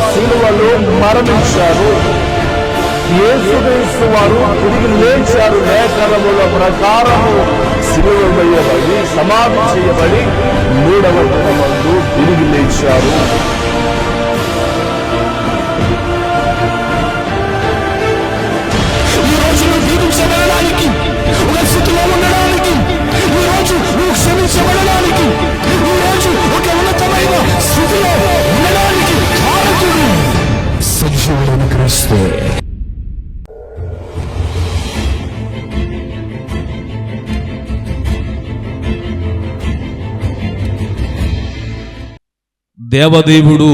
యేసుక్రీస్తు సిలువలో మరణించారు. యేసుక్రీస్తు వారు తిరిగి లేచారు. లేఖనముల ప్రకారము సిలువ వేయబడి సమాధి చేయబడి మూడవ దినమందు తిరిగి లేచారు. ఈ రోజు ఒక క్షమించబడడానికి ఈ రోజు ఒక ఉన్నతమైన స్థితిలో సజీవుడైన క్రీస్తే. దేవదేవుడు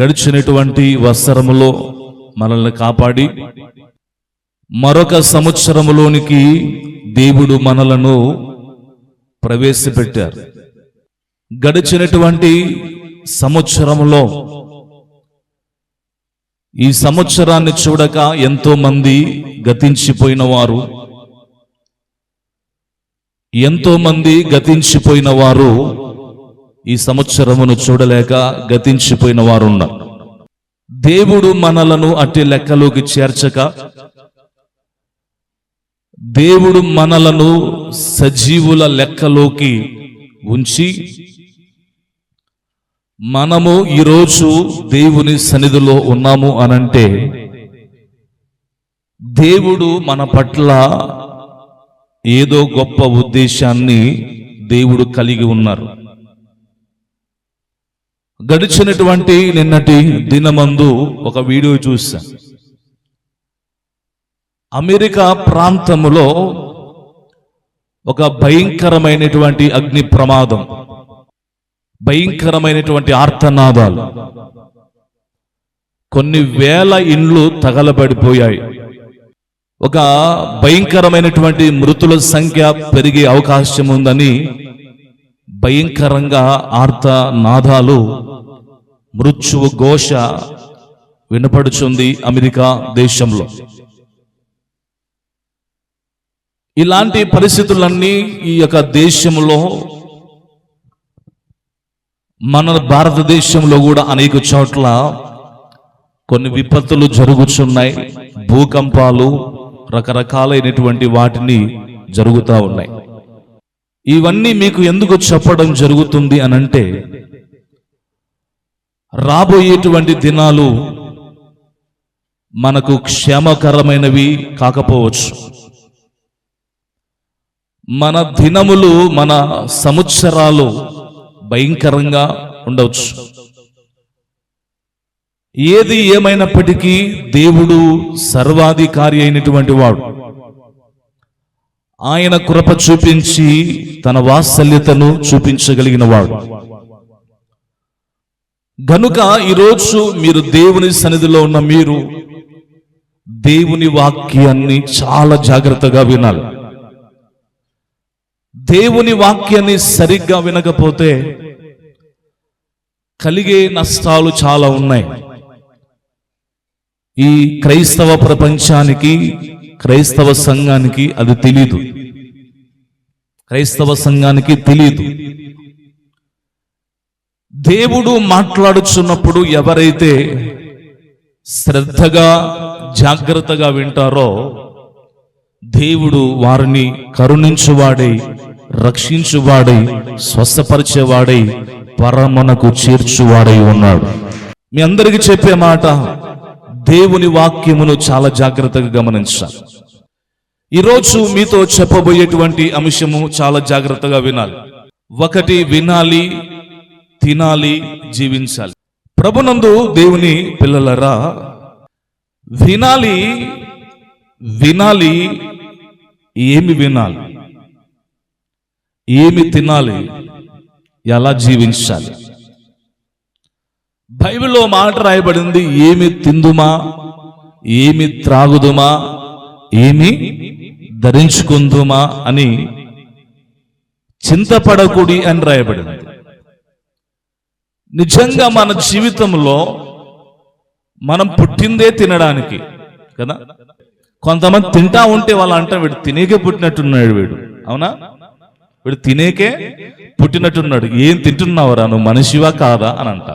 గడిచినటువంటి వత్సరములో మనల్ని కాపాడి మరొక సంవత్సరములోనికి దేవుడు మనలను ప్రవేశపెట్టారు. గడిచినటువంటి సంవత్సరములో ఈ సంవత్సరాన్ని చూడక ఎంతో మంది గతించిపోయిన వారు ఎంతో మంది గతించిపోయిన వారు ఈ సంవత్సరమును చూడలేక గతించిపోయిన వారు ఉన్నారు దేవుడు మనలను అట్టి లెక్కలోకి చేర్చక దేవుడు మనలను సజీవుల లెక్కలోకి ఉంచి మనము ఈరోజు దేవుని సన్నిధిలో ఉన్నాము అనంటే దేవుడు మన పట్ల ఏదో గొప్ప ఉద్దేశాన్ని దేవుడు కలిగి ఉన్నారు. గడిచినటువంటి నిన్నటి దినమందు ఒక వీడియో చూసా అమెరికా ప్రాంతములో ఒక భయంకరమైనటువంటి అగ్ని ప్రమాదం. భయంకరమైనటువంటి ఆర్తనాదాలు. కొన్ని వేల ఇండ్లు తగలబడిపోయాయి. ఒక భయంకరమైనటువంటి మృతుల సంఖ్య పెరిగే అవకాశం ఉందని భయంకరంగా ఆర్త నాదాలు మృత్యువు ఘోష వినపడుచుంది అమెరికా దేశంలో. ఇలాంటి పరిస్థితులన్నీ ఈ యొక్క దేశంలో మన భారతదేశంలో కూడా అనేక చోట్ల కొన్ని విపత్తులు జరుగుచున్నాయి. భూకంపాలు రకరకాలైనటువంటి వాటిని జరుగుతూ ఉన్నాయి. ఇవన్నీ మీకు ఎందుకు చెప్పడం జరుగుతుంది అనంటే రాబోయేటువంటి దినాలు మనకు క్షేమకరమైనవి కాకపోవచ్చు. మన దినములు మన సంవత్సరాలు భయంకరంగా ఉండవచ్చు. ఏది ఏమైనప్పటికీ దేవుడు సర్వాధికారి అయినటువంటి వాడు. ఆయన కృప చూపించి తన వాత్సల్యతను చూపించగలిగిన వాడు. గనుక ఈరోజు మీరు దేవుని సన్నిధిలో ఉన్న మీరు దేవుని వాక్యాన్ని చాలా జాగ్రత్తగా వినాలి. దేవుని వాక్యాన్ని సరిగ్గా వినకపోతే కలిగే నష్టాలు చాలా ఉన్నాయి. ఈ క్రైస్తవ ప్రపంచానికి క్రైస్తవ సంఘానికి అది తెలీదు. క్రైస్తవ సంఘానికి తెలీదు. దేవుడు మాట్లాడుచున్నప్పుడు ఎవరైతే శ్రద్ధగా జాగ్రత్తగా వింటారో దేవుడు వారిని కరుణించువాడై రక్షించువాడై స్వస్థపరిచేవాడై పరమనకు చేర్చువాడై ఉన్నాడు. మీ అందరికీ చెప్పే మాట దేవుని వాక్యమును చాలా జాగ్రత్తగా గమనించాలి. ఈరోజు మీతో చెప్పబోయేటువంటి అంశము చాలా జాగ్రత్తగా వినాలి. ఒకటి వినాలి తినాలి జీవించాలి. ప్రభునందు దేవుని పిల్లలరా వినాలి వినాలి ఏమి వినాలి? ఏమి తినాలి? ఎలా జీవించాలి? బైబిల్లో మాట రాయబడింది ఏమి తిందుమా? ఏమి త్రాగుదుమా? ఏమి ధరించుకుందుమా? అని చింతపడకుడి అని రాయబడింది. నిజంగా మన జీవితంలో మనం పుట్టిందే తినడానికి కదా? కొంతమంది తింటా ఉంటే వాళ్ళు అంట వీడు తినేకే పుట్టినట్టున్నాడు వీడు అవునా? వీడు తినేకే పుట్టినట్టున్నాడు. ఏం తింటున్నావురా? నువ్వు మనిషివా కాదా? అని అంట.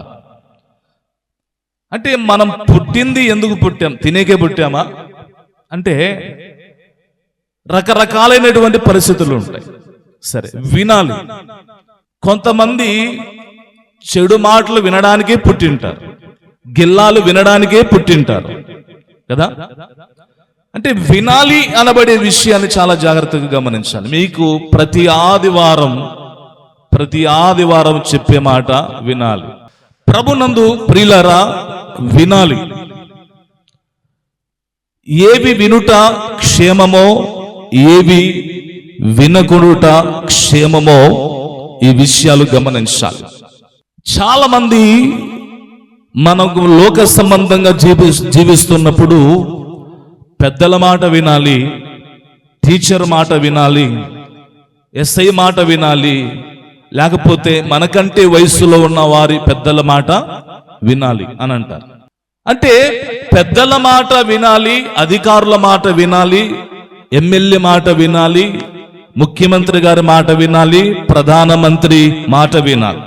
అంటే మనం పుట్టింది ఎందుకు పుట్టాం? తినేకే పుట్టామా? అంటే రకరకాలైనటువంటి పరిస్థితులు ఉంటాయి. సరే వినాలి. కొంతమంది చెడు మాటలు వినడానికే పుట్టింటారు. గిల్లాలు వినడానికే పుట్టింటారు. కదా? అంటే వినాలి అనబడే విషయాన్ని చాలా జాగ్రత్తగా గమనించాలి. మీకు ప్రతి ఆదివారం ప్రతి ఆదివారం చెప్పే మాట వినాలి. ప్రభునందు ప్రియులరా వినాలి. ఏవి వినుట క్షేమమో ఏవి వినకునుట క్షేమమో ఈ విషయాలు గమనించాలి. చాలా మంది మనకు లోక సంబంధంగా జీవి జీవిస్తున్నప్పుడు పెద్దల మాట వినాలి టీచర్ మాట వినాలి ఎస్ఐ మాట వినాలి లేకపోతే మనకంటే వయస్సులో ఉన్న వారి పెద్దల మాట వినాలి అని అంటారు. అంటే పెద్దల మాట వినాలి అధికారుల మాట వినాలి ఎమ్మెల్యే మాట వినాలి ముఖ్యమంత్రి గారి మాట వినాలి ప్రధానమంత్రి మాట వినాలి.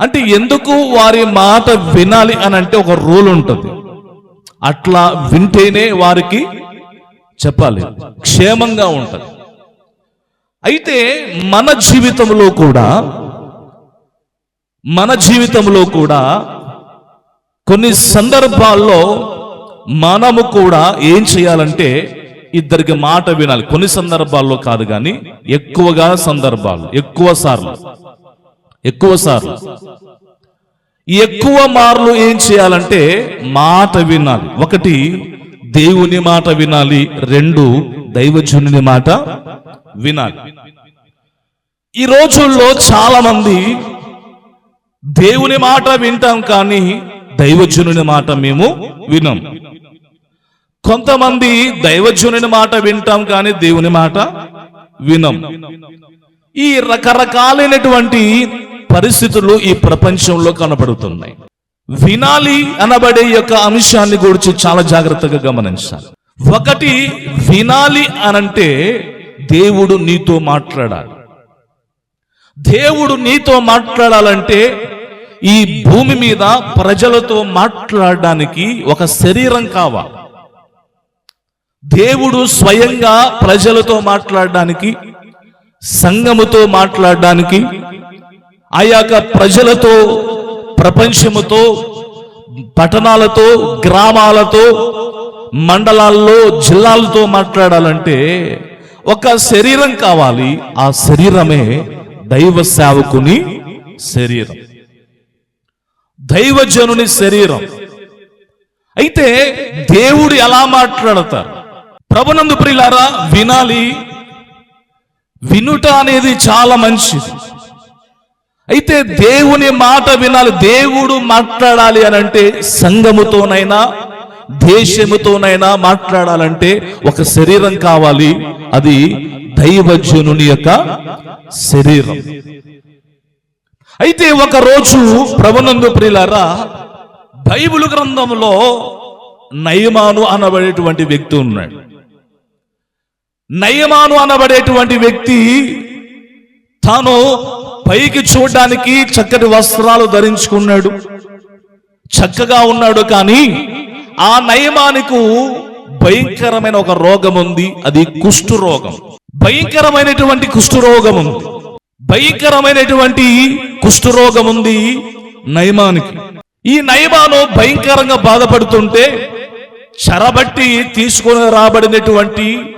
అంటే ఎందుకు వారి మాట వినాలి అని అంటే ఒక రూల్ ఉంటుంది. అట్లా వింటేనే వారికి చెప్పాలి. క్షేమంగా ఉంటుంది. అయితే మన జీవితంలో కూడా మన జీవితంలో కూడా కొన్ని సందర్భాల్లో మనము కూడా ఏం చేయాలంటే ఇద్దరికి మాట వినాలి. కొన్ని సందర్భాల్లో కాదు కానీ ఎక్కువగా సందర్భాలు ఎక్కువ సార్లు ఎక్కువ సార్లు. ఎక్కువ మార్లు ఏం చేయాలంటే మాట వినాలి. ఒకటి దేవుని మాట వినాలి. రెండు దైవజనుని మాట వినాలి. ఈ రోజుల్లో చాలా మంది దేవుని మాట వింటాం కానీ దైవజనుని మాట మేము వినం. కొంతమంది దైవజనుని మాట వింటాం కానీ దేవుని మాట వినం. ఈ రకరకాలైనటువంటి పరిస్థితులు ఈ ప్రపంచంలో కనబడుతున్నాయి. వినాలి అనబడే యొక్క అంశాన్ని గురించి చాలా జాగ్రత్తగా గమనించాలి. ఒకటి వినాలి అనంటే దేవుడు నీతో మాట్లాడాలి. దేవుడు నీతో మాట్లాడాలంటే ఈ భూమి మీద ప్రజలతో మాట్లాడడానికి ఒక శరీరం కావాలి. దేవుడు స్వయంగా ప్రజలతో మాట్లాడడానికి సంఘముతో మాట్లాడడానికి ఆ యొక్క ప్రజలతో ప్రపంచముతో పట్టణాలతో గ్రామాలతో మండలాల్లో జిల్లాలతో మాట్లాడాలంటే ఒక శరీరం కావాలి. ఆ శరీరమే దైవ సేవకుని శరీరం. దైవజనుని శరీరం. అయితే దేవుడు ఎలా మాట్లాడతారు? ప్రభునందు ప్రిలారా వినాలి. వినుట అనేది చాలా మంచిది. అయితే దేవుని మాట వినాలి దేవుడు మాట్లాడాలి అని అంటే సంఘముతోనైనా దేశముతోనైనా మాట్లాడాలంటే ఒక శరీరం కావాలి. అది దైవజనుని యొక్క శరీరం. అయితే ఒక రోజు ప్రభునందు ప్రియులారా బైబిల్ గ్రంథంలో నయమాను అనబడేటువంటి వ్యక్తి ఉన్నాడు. నయమాను అనబడేటువంటి వ్యక్తి తాను పైకి చూడడానికి చక్కటి వస్త్రాలు ధరించుకున్నాడు. చక్కగా ఉన్నాడు కానీ ఆ నయమానికి భయంకరమైన ఒక రోగం ఉంది. అది కుష్టు రోగం. భయంకరమైనటువంటి కుష్టు రోగం ఉంది. భయంకరమైనటువంటి కుష్టు రోగం ఉంది నయమానికి. ఈ నయమాను భయంకరంగా బాధపడుతుంటే చెరబట్టి తీసుకొని రాబడినటువంటి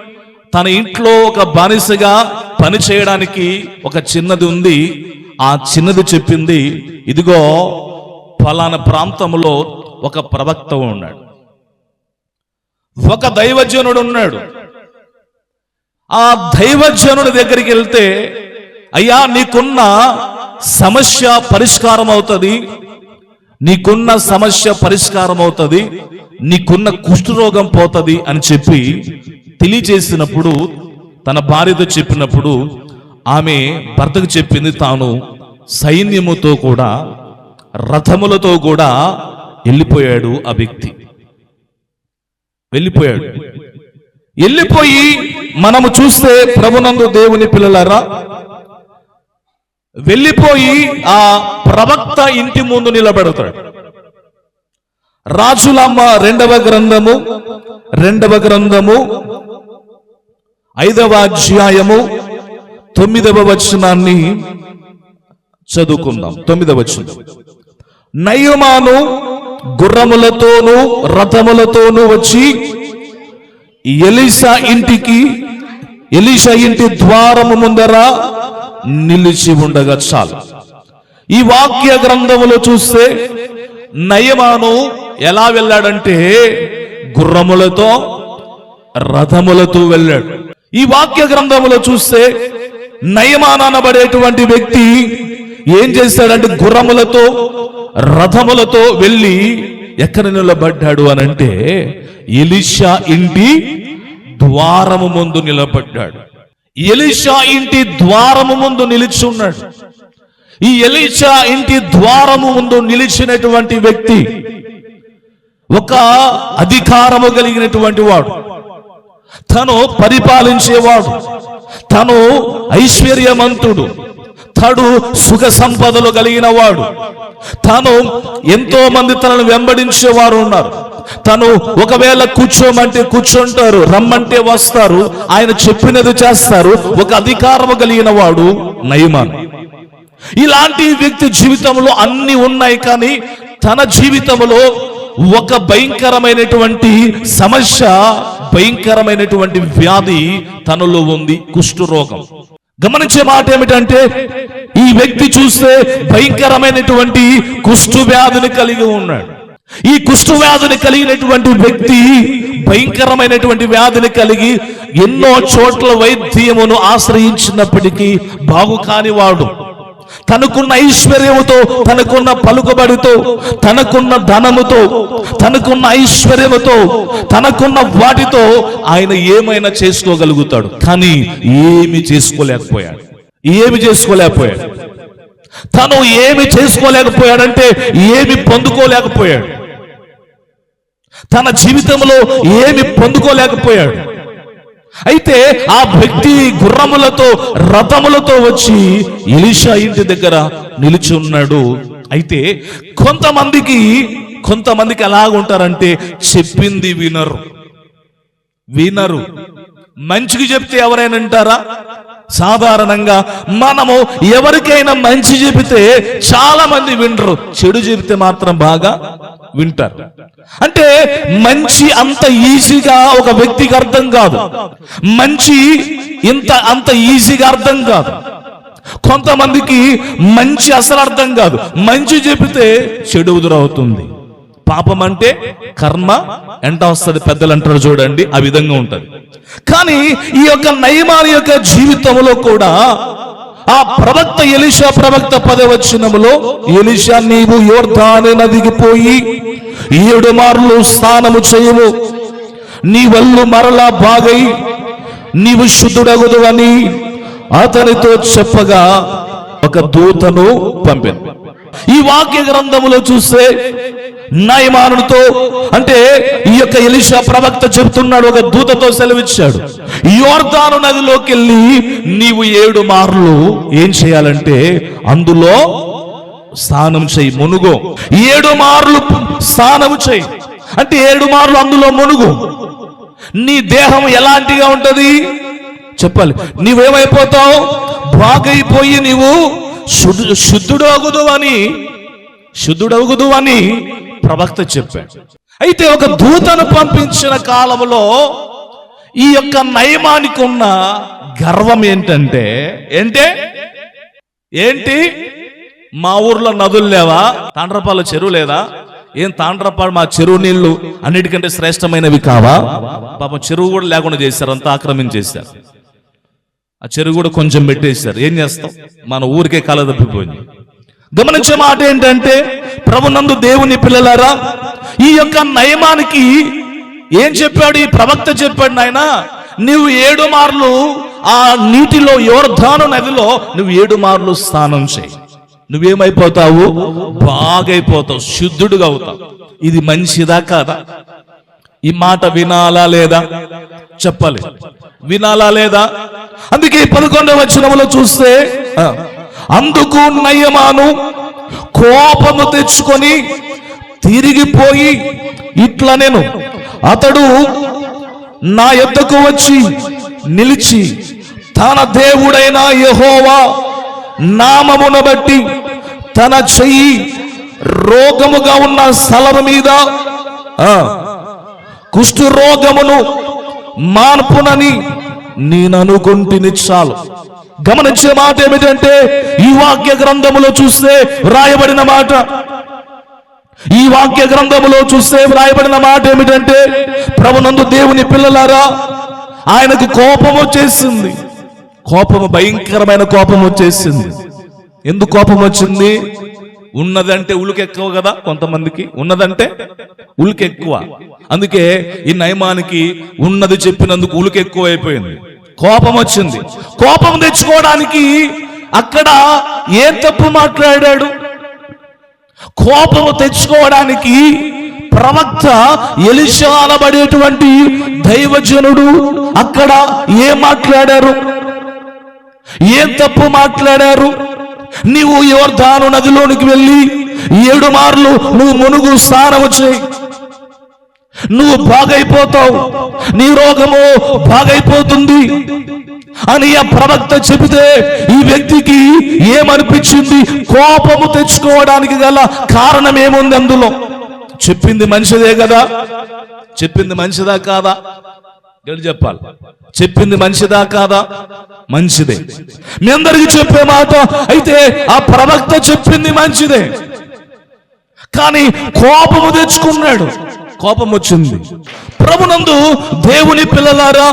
తన ఇంట్లో ఒక బానిసగా పని చేయడానికి ఒక చిన్నది ఉంది. ఆ చిన్నది చెప్పింది ఇదిగో ఫలానా ప్రాంతంలో ఒక ప్రవక్త ఉన్నాడు. ఒక దైవజనుడు ఉన్నాడు. ఆ దైవజనుడి దగ్గరికి వెళ్తే అయ్యా నీకున్న సమస్య పరిష్కారం అవుతుంది నీకున్న సమస్య పరిష్కారం అవుతుంది నీకున్న కుష్ఠరోగం పోతుంది అని చెప్పి తెలియజేసినప్పుడు తన భార్యతో చెప్పినప్పుడు ఆమె భర్తకు చెప్పింది తాను సైన్యముతో కూడా రథములతో కూడా వెళ్ళిపోయాడు ఆ వ్యక్తి. వెళ్ళిపోయాడు. వెళ్ళిపోయి మనము చూస్తే ప్రభునందు దేవుని పిల్లలారా వెళ్ళిపోయి ఆ ప్రవక్త ఇంటి ముందు నిలబెడతాడు. రాజులమ్మ రెండవ గ్రంథము రెండవ గ్రంథము ఐదవ అధ్యాయము తొమ్మిదవ వచనాన్ని చదువుకుందాం. తొమ్మిదవ వచనం. నయమాను గుర్రములతోనూ రథములతోనూ వచ్చి ఎలిసా ఇంటికి ఎలిషా ఇంటి ద్వారము ముందర నిలిచి ఉండగా చాలు. ఈ వాక్య గ్రంథములో చూస్తే నయమాను ఎలా వెళ్ళాడంటే గుర్రములతో రథములతో వెళ్ళాడు. ఈ వాక్య గ్రంథములో చూస్తే నయమానబడేటువంటి వ్యక్తి ఏం చేస్తాడంటే గుర్రములతో రథములతో వెళ్ళి ఎక్కడ నిలబడ్డాడు అనంటే ఎలిషా ఇంటి ద్వారము ముందు నిలబడ్డాడు. ఎలిషా ఇంటి ద్వారము ముందు నిలిచి ఉన్నాడు. ఈ ఎలిషా ఇంటి ద్వారము ముందు నిలిచినటువంటి వ్యక్తి ఒక అధికారము కలిగినటువంటి వాడు. తను పరిపాలించేవాడు. తను ఐశ్వర్యమంతుడు. తడు సుఖ సంపదలు కలిగిన వాడు తను ఎంతో మంది తనను వెంబడించేవారు ఉన్నారు. తను ఒకవేళ కూర్చోమంటే కూర్చుంటారు రమ్మంటే వస్తారు ఆయన చెప్పినది చేస్తారు ఒక అధికారము కలిగిన వాడు నయమాన్. ఇలాంటి వ్యక్తి జీవితంలో అన్ని ఉన్నాయి కానీ తన జీవితంలో ఒక భయంకరమైనటువంటి సమస్య భయంకరమైనటువంటి వ్యాధి తనలో ఉంది కుష్ఠరోగం గమనించే మాట ఏమిటంటే ఈ వ్యక్తి చూస్తే భయంకరమైనటువంటి కుష్ఠు వ్యాధిని కలిగి ఉన్నాడు. ఈ కుష్ఠు వ్యాధిని కలిగినటువంటి వ్యక్తి భయంకరమైనటువంటి వ్యాధిని కలిగి ఎన్నో చోట్ల వైద్యమును ఆశ్రయించినప్పటికీ బాగు కానివాడు తనకున్న ఐశ్వర్యముతో తనకున్న పలుకుబడితో తనకున్న ధనముతో తనకున్న ఐశ్వర్యముతో తనకున్న వాటితో ఆయన ఏమైనా చేసుకోగలుగుతాడు. కానీ ఏమి చేసుకోలేకపోయాడు. ఏమి చేసుకోలేకపోయాడు. తను ఏమి చేసుకోలేకపోయాడంటే ఏమి పొందుకోలేకపోయాడు. తన జీవితంలో ఏమి పొందుకోలేకపోయాడు. అయితే ఆ వ్యక్తి గుర్రములతో రథములతో వచ్చి ఎలిషా ఇంటి దగ్గర నిలిచి ఉన్నాడు అయితే కొంతమందికి కొంతమందికి ఎలాగుంటారంటే చెప్పింది వినరు. వినరు. మంచికి చెప్తే ఎవరైనా వింటారా? సాధారణంగా మనము ఎవరికైనా మంచి చెబితే చాలా మంది వినరు చెడు చెబితే మాత్రం బాగా వింటారు. అంటే మంచి అంత ఈజీగా ఒక వ్యక్తికి అర్థం కాదు. మంచి ఇంత అంత ఈజీగా అర్థం కాదు. కొంతమందికి మంచి అసలు అర్థం కాదు. మంచి చెబితే చెడు ఎదురవుతుంది. పాపం అంటే కర్మ ఎంట వస్తుంది పెద్దలు అంటారు చూడండి ఆ విధంగా ఉంటుంది. కానీ ఈ యొక్క నయమాని యొక్క జీవితంలో కూడా ఆ ప్రవక్త ఎలిషా ప్రవక్త పదవచనములో ఎలిషా నీవు యోర్ధాని నదికి పోయి ఏడు మార్లు స్నానము చేయము. నీ వల్లు మరలా బాగై నీవు శుద్ధుడగదు అని అతనితో చెప్పగా ఒక దూతను పంపాను. ఈ వాక్య గ్రంథములో చూస్తే నయమానుడితో అంటే ఈ యొక్క ఎలిషా ప్రవక్త చెబుతున్నాడు ఒక దూతతో సెలవిచ్చాడు. యోర్దాను నదిలోకి వెళ్ళి నీవు ఏడు మార్లు ఏం చేయాలంటే అందులో స్నానం చేయి మునుగు. ఏడు మార్లు స్నానం చేయి. అంటే ఏడు మార్లు అందులో మునుగు. నీ దేహం ఎలాంటిగా ఉంటది? చెప్పాలి. నీవేమైపోతావు? బాగైపోయి నీవు శుద్ధు శుద్ధుడు అగుదు అని శుద్ధుడవుగుదు అని ప్రవక్త చెప్పాడు. అయితే ఒక దూతను పంపించిన కాలంలో ఈ యొక్క నయమానికి ఉన్న గర్వం ఏంటంటే ఏంటే? ఏంటి? మా ఊర్లో నదులు లేవా? తాండ్రపాల చెరువు లేదా? ఏం తాండ్రపాడు మా చెరువు నీళ్ళు అన్నిటికంటే శ్రేష్టమైనవి కావా? పాపం చెరువు కూడా లేకుండా చేశారు అంతా ఆక్రమించేశారు. ఆ చెరువు కూడా కొంచెం పెట్టేశారు. ఏం చేస్తాం? మన ఊరికే కళ తప్పిపోయింది. గమనించే మాట ఏంటంటే ప్రభునందు దేవుని పిల్లలారా ఈ యొక్క నయమానికి ఏం చెప్పాడు? ఈ ప్రవక్త చెప్పాడు నాయన నువ్వు ఏడు మార్లు ఆ నీటిలో యోర్ధాను నదిలో నువ్వు ఏడు మార్లు స్నానం చేయి. నువ్వేమైపోతావు? బాగైపోతావు. శుద్ధుడుగా అవుతావు. ఇది మంచిదా కాదా? ఈ మాట వినాలా లేదా? చెప్పాలి. వినాలా లేదా? అందుకే పదకొండవ వచనంలో చూస్తే అందుకు నయమాను కోపము తెచ్చుకొని తిరిగిపోయి ఇట్లా నేను అతడు నా ఎద్దకు వచ్చి నిలిచి తన దేవుడైన యహోవా నామమును బట్టి తన చెయ్యి రోగముగా ఉన్న స్థలం మీద కుష్ఠరోగమును మార్పునని మాన్పునని నేను అనుకుంటుని చాలు. గమనించే మాట ఏమిటంటే ఈ వాక్య గ్రంథములో చూస్తే వ్రాయబడిన మాట. ఈ వాక్య గ్రంథములో చూస్తే వ్రాయబడిన మాట ఏమిటంటే ప్రభునందు దేవుని పిల్లలారా ఆయనకు కోపం వచ్చేసింది కోపము భయంకరమైన కోపం వచ్చేసింది ఎందుకు కోపం వచ్చింది? ఉన్నదంటే ఉలుకెక్కువ కదా కొంతమందికి. ఉన్నదంటే ఉలుకెక్కువ. అందుకే ఈ నయమానికి ఉన్నది చెప్పినందుకు ఉలుకెక్కువ అయిపోయింది. కోపం వచ్చింది. కోపం తెచ్చుకోవడానికి అక్కడ ఏ తప్పు మాట్లాడాడు? కోపము తెచ్చుకోవడానికి ప్రవక్త ఎలిచాలబడేటువంటి దైవజనుడు అక్కడ ఏం మాట్లాడారు? ఏం తప్పు మాట్లాడారు? నీవు యోర్ధాను నదిలోనికి వెళ్ళి ఏడు మార్లు నువ్వు మునుగు స్నానము చేయి. నువ్వు బాగైపోతావు. నీ రోగము బాగైపోతుంది. అని ఆ ప్రవక్త చెబితే ఈ వ్యక్తికి ఏమనిపించింది? కోపము తెచ్చుకోవడానికి గల కారణం ఏముంది అందులో? చెప్పింది మంచిదే కదా. చెప్పింది మంచిదా కాదా? గడి చెప్పాలి. చెప్పింది మంచిదా కాదా? మంచిదే మీ అందరికి చెప్పే మాట అయితే ఆ ప్రవక్త చెప్పింది మంచిదే కానీ కోపము తెచ్చుకున్నాడు. కోపం వచ్చింది. ప్రభునందు దేవుని పిల్లలారా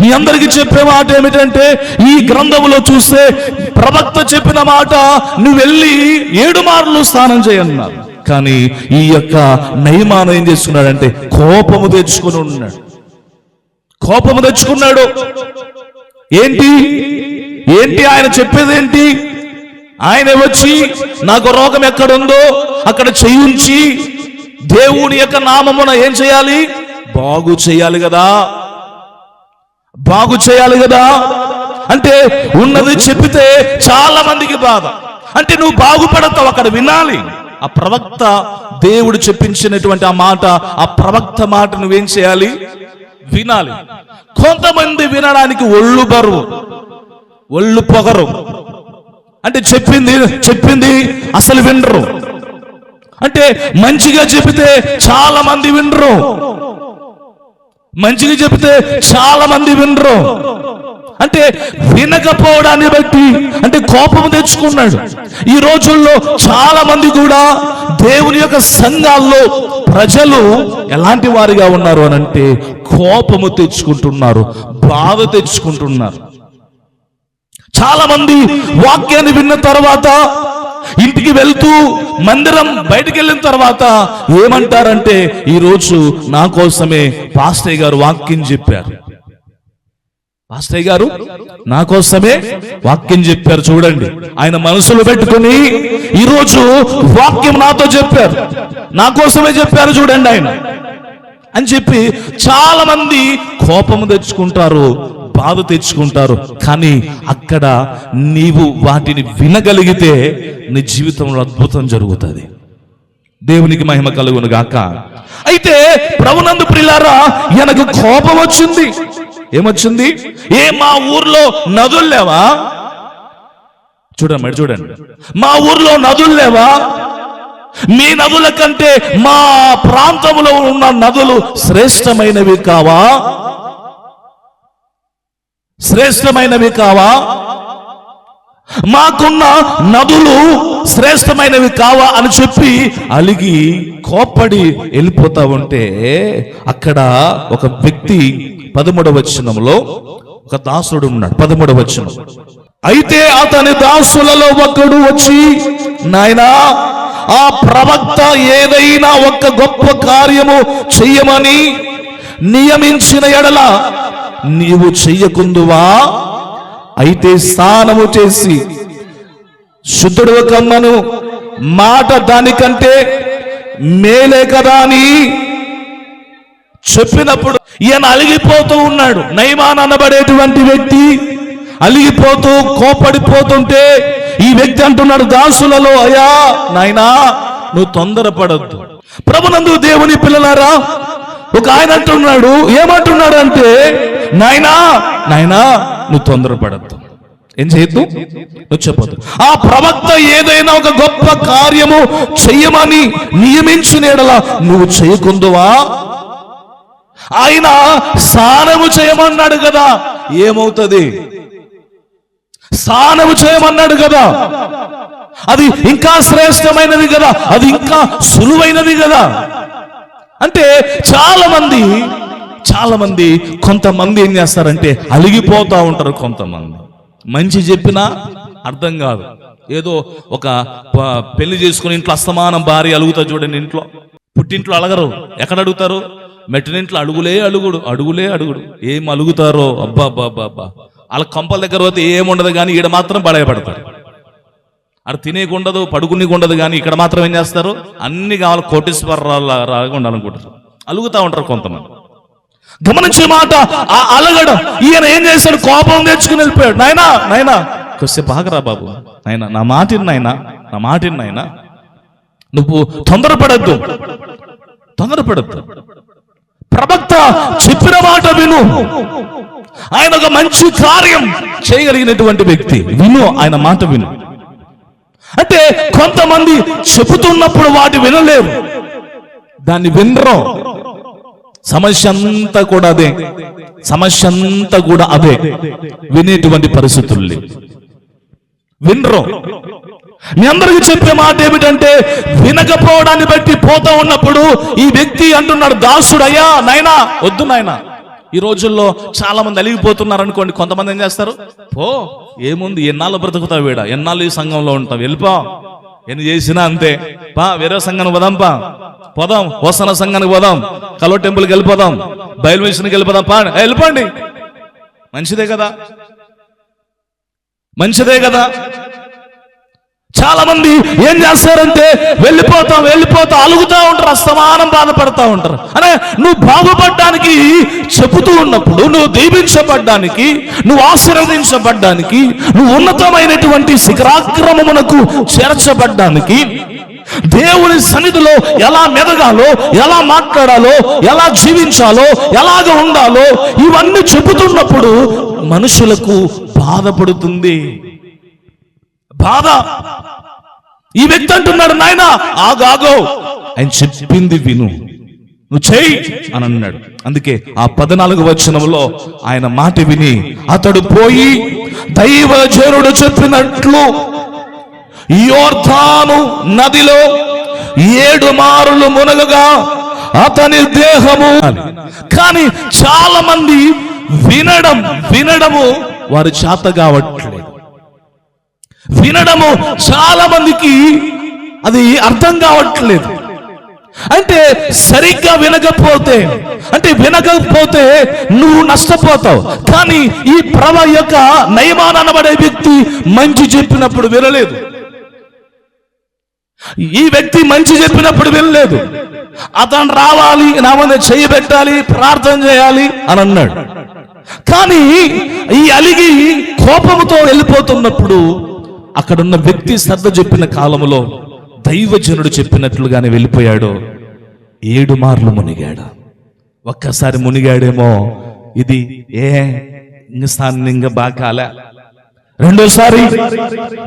మీ అందరికీ చెప్పే మాట ఏమిటంటే ఈ గ్రంథములో చూస్తే ప్రవక్త చెప్పిన మాట నువ్వు వెళ్ళి ఏడు మార్లు స్నానం చేయన్నారు. కానీ ఈ యొక్క నయమానం ఏం చేస్తున్నాడంటే కోపము తెచ్చుకుని ఉన్నాడు. కోపము తెచ్చుకున్నాడు. ఏంటి? ఏంటి ఆయన చెప్పేది ఏంటి? ఆయన వచ్చి నాకు రోగం ఎక్కడుందో అక్కడ చేయించి దేవుని యొక్క నామమున ఏం చేయాలి? బాగు చేయాలి కదా. బాగు చేయాలి కదా. అంటే ఉన్నది చెప్పితే చాలా మందికి బాధ. అంటే నువ్వు బాగుపడతావు అక్కడ వినాలి. ఆ ప్రవక్త దేవుడు చెప్పించినటువంటి ఆ మాట ఆ ప్రవక్త మాట నువ్వేం చేయాలి? వినాలి. కొంతమంది వినడానికి ఒళ్ళు బరువు ఒళ్ళు పొగరు. అంటే చెప్పింది చెప్పింది అసలు వినరు. అంటే మంచిగా చెబితే చాలా మంది వినరు. మంచిగా చెబితే చాలా మంది వినరు. అంటే వినకపోవడాన్ని బట్టి అంటే కోపం తెచ్చుకున్నాడు. ఈ రోజుల్లో చాలా మంది కూడా దేవుని యొక్క సంఘాల్లో ప్రజలు ఎలాంటి వారిగా ఉన్నారు అని అంటే కోపము తెచ్చుకుంటున్నారు బాధ తెచ్చుకుంటున్నారు. చాలా మంది వాక్యాన్ని విన్న తర్వాత ఇంటికి వెళ్తూ మందిరం బయటికి వెళ్ళిన తర్వాత ఏమంటారంటే ఈ రోజు నా కోసమే పాస్టయ్య గారు వాక్యం చెప్పారు. పాస్టయ్య గారు నా కోసమే వాక్యం చెప్పారు చూడండి. ఆయన మనసులో పెట్టుకుని ఈ రోజు వాక్యం నాతో చెప్పారు. నా కోసమే చెప్పారు చూడండి ఆయన. అని చెప్పి చాలా మంది కోపము తెచ్చుకుంటారు బాధ తెచ్చుకుంటారు. కానీ అక్కడ నీవు వాటిని వినగలిగితే నీ జీవితంలో అద్భుతం జరుగుతుంది. దేవునికి మహిమ కలుగును గాక అయితే ప్రభునందు ప్రిలారా ఎనకు కోపం వచ్చింది. ఏమొచ్చింది? ఏ మా ఊర్లో నదులు లేవా? చూడండి మరి చూడండి. మా ఊర్లో నదులు లేవా? మీ నదుల కంటే మా ప్రాంతంలో ఉన్న నదులు శ్రేష్టమైనవి కావా? శ్రేష్టమైనవి కావా? మాకున్న నదులు శ్రేష్టమైనవి కావా అని చెప్పి అలిగి కోప్పడి వెళ్ళిపోతా ఉంటే అక్కడ ఒక వ్యక్తి పదమూడవ వచనంలో ఒక దాసుడు ఉన్నాడు. పదమూడవ వచనం. అయితే అతని దాసులలో ఒకడు వచ్చి నాయనా ఆ ప్రవక్త ఏదైనా ఒక గొప్ప కార్యము చెయ్యమని నియమించిన ఎడల నీవు చెయ్యకుందువా? అయితే స్నానము చేసి శుద్ధుడు కమ్మను మాట దానికంటే మేలే కదా అని చెప్పినప్పుడు ఈయన అలిగిపోతూ ఉన్నాడు. నయమాన్ అనబడేటువంటి వ్యక్తి అలిగిపోతూ కోపడిపోతుంటే ఈ వ్యక్తి అంటున్నాడు దాసులలో అయ్యా నాయనా నువ్వు తొందరపడద్దు. ప్రభునందు దేవుని పిల్లలారా ఒక ఆయన అంటున్నాడు ఏమంటున్నాడు అంటే నాయనా నాయనా నువ్వు తొందరపడద్దు. ఏం చేయొద్దు? నువ్వు చెప్పొద్దు. ఆ ప్రవక్త ఏదైనా ఒక గొప్ప కార్యము చెయ్యమని నియమించిన నువ్వు చేయకుందువా? ఆయన స్నానము చేయమన్నాడు కదా. ఏమవుతుంది? స్నానము చేయమన్నాడు కదా. అది ఇంకా శ్రేష్టమైనది కదా. అది ఇంకా సులువైనది కదా. అంటే చాలా మంది చాలా మంది కొంతమంది ఏం చేస్తారంటే అలిగిపోతూ ఉంటారు కొంతమంది. మంచి చెప్పినా అర్థం కాదు. ఏదో ఒక పెళ్ళి చేసుకుని ఇంట్లో అస్తమానం భార్య అలుగుతా చూడండి ఇంట్లో. పుట్టింట్లో అలగరు. ఎక్కడ అడుగుతారు? మెట్టినింట్లో అడుగులే అడుగుడు అడుగులే అడుగుడు. ఏం అలుగుతారో? అబ్బా అబ్బా అబ్బా అబ్బా. వాళ్ళ కంపల దగ్గర పోతే ఏముండదు కానీ ఈడ మాత్రం బడయపడతారు అక్కడ తినేకుండదు ఉండదు ఉండదు కానీ ఇక్కడ మాత్రం ఏం చేస్తారు? అన్ని కావాలి కోటేశ్వరరావు రాగా ఉండాలనుకుంటారు. అలుగుతా ఉంటారు కొంతమంది. గమనించే మాట. ఆ అలగడం ఈయన ఏం చేశాడు? కోపం తెచ్చుకుని వెళ్ళిపోయాడు. నాయనా నాయనా. కొద్దిసేపు ఆగరా బాబు. నాయనా నా మాటిని నాయనా నా మాటిని నాయనా. నువ్వు తొందరపడద్దు. తొందరపడద్దు. ప్రవక్త చెప్పిన మాట విను. ఆయన ఒక మంచి కార్యం చేయగలిగినటువంటి వ్యక్తి. విను ఆయన మాట విను. అంటే కొంతమంది చెబుతున్నప్పుడు వాటి వినలేరు. దాన్ని వినరు. సమస్య అంతా కూడా అదే. సమస్య అంతా కూడా అదే. వినేటువంటి పరిస్థితులు లేవు. వినరు. మీ అందరికి చెప్పే మాట ఏమిటంటే వినకపోవడాన్ని బట్టి పోతా ఉన్నప్పుడు ఈ వ్యక్తి అంటున్నాడు దాసుడయ్యా నాయనా వద్దు నాయనా. ఈ రోజుల్లో చాలా మంది అలిగిపోతున్నారు అనుకోండి కొంతమంది ఏం చేస్తారు? పో ఏముంది ఎన్నాళ్ళు బ్రతుకుతావు వీడ? ఎన్నాళ్ళు ఈ సంఘంలో ఉంటావు? వెళ్ళిపో. ఎన్ని చేసినా అంతే. పా వేరే సంఘానికి పోదాం పా. పోదాం వసన సంఘానికి పోదాం కలో టెంపుల్కి వెళ్ళిపోదాం బయలు మిషన్కి వెళ్ళిపోదాం పా. వెళ్ళిపోండి. మంచిదే కదా? మంచిదే కదా? చాలా మంది ఏం చేస్తారంటే వెళ్ళిపోతాం వెళ్ళిపోతాం అలుగుతా ఉంటారు అస్తమానం బాధపడతా ఉంటారు. అనే నువ్వు బాగుపడ్డానికి చెబుతూ ఉన్నప్పుడు నువ్వు దీవించబడ్డానికి నువ్వు ఆశీర్వదించబడ్డానికి నువ్వు ఉన్నతమైనటువంటి శిఖరాక్రమమునకు చేర్చబడ్డానికి దేవుని సన్నిధిలో ఎలా మెదగాలో ఎలా మాట్లాడాలో ఎలా జీవించాలో ఎలాగ ఉండాలో ఇవన్నీ చెబుతున్నప్పుడు మనుషులకు బాధపడుతుంది. బాధ ఈ వ్యక్తి అంటున్నాడు నాయన ఆగాగో ఆయన చెప్పింది విను. నువ్వు చేయి అని అన్నాడు. అందుకే ఆ పద్నాలుగు వచనంలో ఆయన మాట విని అతడు పోయి దైవజనుడు చెప్పినట్లు యోర్ధాను నదిలో ఏడు మారులు మునగగా అతని దేహము కానీ చాలా మంది వినడం వినడము వారి చేత కావట్లేదు. వినడము చాలా మందికి అది అర్థం కావట్లేదు. అంటే సరిగ్గా వినకపోతే అంటే వినకపోతే నువ్వు నష్టపోతావు. కానీ ఈ ప్రభ యొక్క నయమానబడే వ్యక్తి మంచి చెప్పినప్పుడు వినలేదు. ఈ వ్యక్తి మంచి చెప్పినప్పుడు వినలేదు. అతను రావాలి నా మీద చేయబెట్టాలి పెట్టాలి ప్రార్థన చేయాలి అని అన్నాడు. కానీ ఈ అలిగి కోపంతో వెళ్ళిపోతున్నప్పుడు అక్కడున్న వ్యక్తి శ్రద్ధ చెప్పిన కాలములో దైవజనుడు చెప్పినట్లుగానే వెళ్ళిపోయాడు. ఏడు మార్లు మునిగాడు. ఒక్కసారి మునిగాడేమో ఇది ఏ? ఇంక స్థానం ఇంకా బాగా రెండోసారి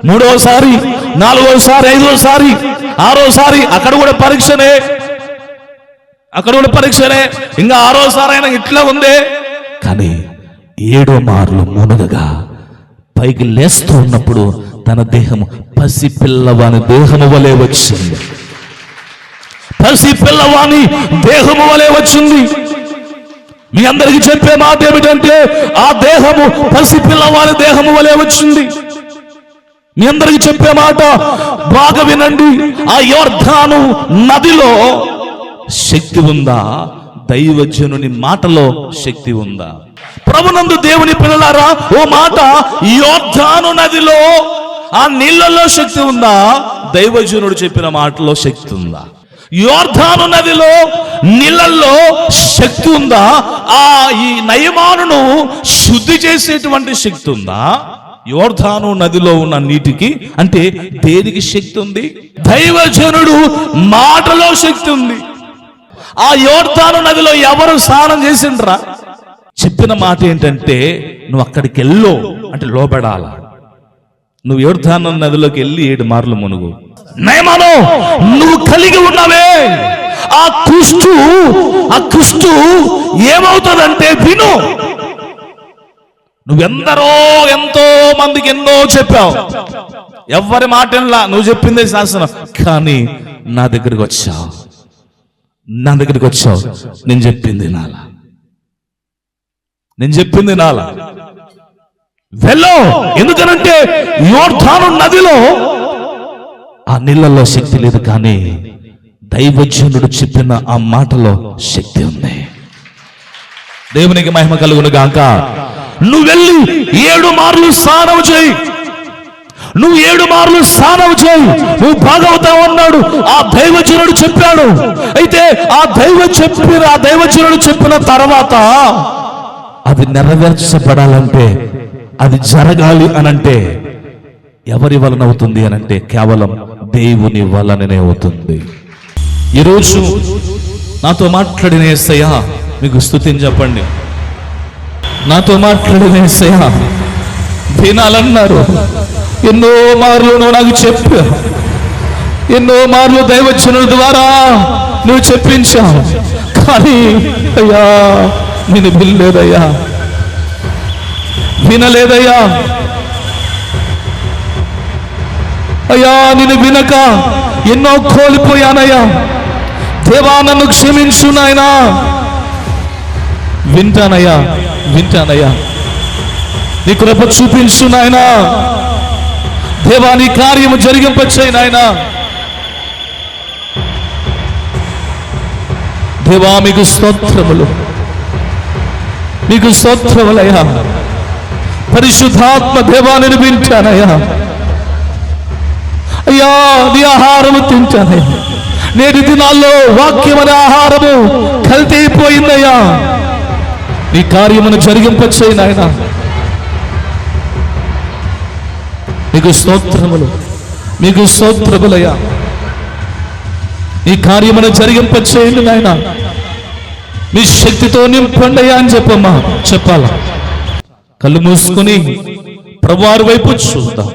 మూడోసారి నాలుగోసారి ఐదోసారి ఆరోసారి అక్కడ కూడా పరీక్షనే. అక్కడ కూడా పరీక్షనే. ఇంకా ఆరోసారి అయినా ఇట్లా ఉందే. కానీ ఏడో మార్లు మునగగా పైకి లేస్తూ ఉన్నప్పుడు తన దేహము పసి పిల్లవాని దేహము వలె వచ్చింది. పసి పిల్లవాని దేహము వలె వచ్చింది. మీ అందరికి చెప్పే మాట ఏమిటంటే ఆ దేహము పసి పిల్లవాని దేహము వలె వచ్చింది. మీ అందరికి చెప్పే మాట బాగా వినండి. ఆ యోర్ధాను నదిలో శక్తి ఉందా? దైవజనుని మాటలో శక్తి ఉందా? ప్రభునందు దేవుని పిల్లలారా ఓ మాట యోర్ధాను నదిలో ఆ నీళ్ళలో శక్తి ఉందా? దైవజనుడు చెప్పిన మాటలో శక్తి ఉందా? యోర్ధాను నదిలో నీళ్ళల్లో శక్తి ఉందా? ఆ ఈ నయమానును శుద్ధి చేసేటువంటి శక్తి ఉందా? యోర్ధాను నదిలో ఉన్న నీటికి అంటే దేనికి శక్తి ఉంది? దైవజనుడు మాటలో శక్తి ఉంది. ఆ యోర్ధాను నదిలో ఎవరు స్నానం చేసిండ్రా? చెప్పిన మాట ఏంటంటే నువ్వు అక్కడికి వెళ్ళు అంటే లోబడాలా? నువ్వు యోర్ధాన నదిలోకి వెళ్ళి ఏడు మార్లు మునుగు. నయమాను నువ్వు కలిగి ఉన్నావే. ఆ కుష్టు ఆ కుష్టు ఏమవుతుందంటే విను. నువ్వెందరో ఎంతో మందికి ఎన్నో చెప్పావు. ఎవరి మాటలా నువ్వు చెప్పిందే శాసనం. కానీ నా దగ్గరికి వచ్చావు. నా దగ్గరికి వచ్చావు. నేను చెప్పింది నాలా. నేను చెప్పింది నాలా. వెళ్ళో. ఎందుకనంటే యోర్ధాను నదిలో ఆ నీళ్ళలో శక్తి లేదు కానీ దైవజనుడు చెప్పిన ఆ మాటలో శక్తి ఉంది. దేవునికి మహిమ కలుగును గాక. నువ్వు వెళ్ళి ఏడు మార్లు స్నానం చేయి. నువ్వు ఏడు మార్లు స్నానం చేయి. నువ్వు బాగవుతావు అన్నాడు. ఆ దైవజనుడు చెప్పాడు. అయితే ఆ దైవ చెప్పిన ఆ దైవజనుడు చెప్పిన తర్వాత అది నెరవేర్చబడాలంటే అది జరగాలి అనంటే ఎవరి వలన అవుతుంది అనంటే కేవలం దేవుని వలననే అవుతుంది. ఈరోజు నాతో మాట్లాడిన ఏసయ్యా మీకు స్థుతిని చెప్పండి. నాతో మాట్లాడిన ఏసయ్యా వినాలన్నారు ఎన్నో మార్లు నువ్వు నాకు చెప్పా ఎన్నో మార్లు దైవచనుల ద్వారా నువ్వు చెప్పించావు. కానీ అయ్యా నేను వినలేదయ్యా. వినలేదయ్యా. అయ్యా నేను వినక ఎన్నో కోల్పోయానయ్యా. దేవా నన్ను క్షమించు నాయనా. వింటానయ్యా వింటానయ్యా. నీ కృప చూపించు నాయనా. దేవా నీ కార్యము జరిగింపచ్చాయి నాయనా. దేవా మీకు స్తోత్రములు. మీకు స్తోత్రములయ్యా. పరిశుద్ధాత్మ దేవాన్ని వింటానయ్యా అయ్యా నీ ఆహారము తింటానయ్యా నేటి దినాల్లో వాక్యం అనే ఆహారము కల్తీ అయిపోయిందయ్యా నీ కార్యమును జరిగింపచేయి నాయన మీకు స్తోత్రములు మీకు స్తోత్రములయ్యా. నీ కార్యమును జరిగింపచేయండి నాయన. మీ శక్తితో నింపండి అయ్యా అని చెప్పమ్మా చెప్పాలా? కళ్ళు మూసుకొని ప్రభువారి వైపు చూద్దాం.